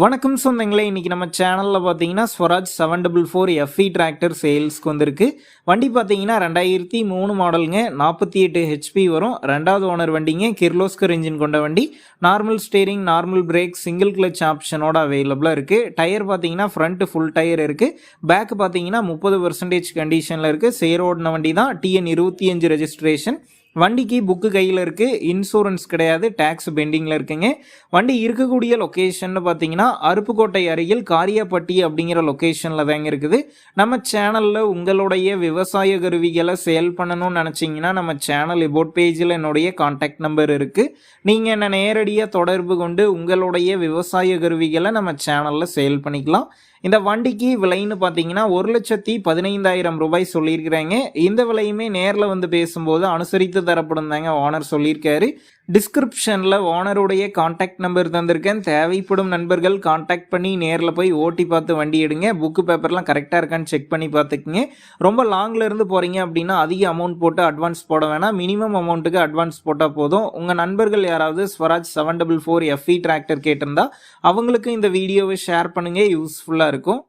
வணக்கம் சொந்தங்களே இன்றைக்கி நம்ம சேனலில் பார்த்தீங்கன்னா Swaraj seven double four FE tractor சேல்ஸ்க்கு வந்திருக்கு. வண்டி பார்த்தீங்கன்னா ரெண்டாயிரத்தி மூணு மாடலுங்க நாற்பத்தி எட்டு ஹெச்பி வரும். ரெண்டாவது ஓனர் வண்டிங்க கிர்லோஸ்கர் இன்ஜின் கொண்ட வண்டி. Normal steering normal brake single clutch ஆப்ஷனோட அவைலபிளாக இருக்குது டயர் பார்த்தீங்கன்னா ஃப்ரண்ட் ஃபுல் டயர் இருக்குது பேக் பார்த்தீங்கன்னா முப்பது பர்சன்டேஜ் கண்டிஷனில் இருக்குது சேர் ஓடின வண்டி தான் டிஎன் இருபத்தி அஞ்சு ரெஜிஸ்ட்ரேஷன் வண்டிக்கு புக்கு கையில் இருக்குது இன்சூரன்ஸ் கிடையாது. டேக்ஸ் பெண்டிங்கில் இருக்குங்க. வண்டி இருக்கக்கூடிய லொக்கேஷன் பார்த்தீங்கன்னா அருப்புக்கோட்டை அருகில் காரியாப்பட்டி அப்படிங்கிற லொக்கேஷனில் தாங்க இருக்குது. நம்ம சேனலில் உங்களுடைய விவசாய கருவிகளை சேல் பண்ணணும்னு நினச்சிங்கன்னா நம்ம சேனல் இபோட் பேஜில் என்னுடைய காண்டாக்ட் நம்பர் இருக்குது நீங்கள் என்னை நேரடியாக தொடர்பு கொண்டு உங்களுடைய விவசாய கருவிகளை நம்ம சேனலில் சேல் பண்ணிக்கலாம். இந்த வண்டிக்கு விலைன்னு பார்த்தீங்கன்னா ஒரு லட்சத்தி பதினைந்தாயிரம் ரூபாய் சொல்லியிருக்கிறாங்க. இந்த விலையுமே நேரில் வந்து பேசும்போது அனுசரித்து தரப்படும் தாங்க ஓனர் சொல்லியிருக்காரு. டிஸ்கிரிப்ஷனில் ஓனருடைய காண்டாக்ட் நம்பர் தந்திருக்கேன். தேவைப்படும் நண்பர்கள் காண்டாக்ட் பண்ணி நேரில் போய் ஓட்டி பார்த்து வண்டி எடுங்க. புக்கு பேப்பர்லாம் கரெக்டாக இருக்கான்னு செக் பண்ணி பார்த்துக்குங்க. ரொம்ப லாங்கில் இருந்து போகிறீங்க அப்படின்னா அதிக அமௌண்ட் போட்டு அட்வான்ஸ் போட வேணாம். மினிமம் அமௌண்ட்டுக்கு அட்வான்ஸ் போட்டால் போதும். உங்கள் நண்பர்கள் யாராவது Swaraj seven double four FE tractor கேட்டிருந்தா அவங்களுக்கு இந்த வீடியோவை ஷேர் பண்ணுங்கள் யூஸ்ஃபுல்லாக இருக்கும்.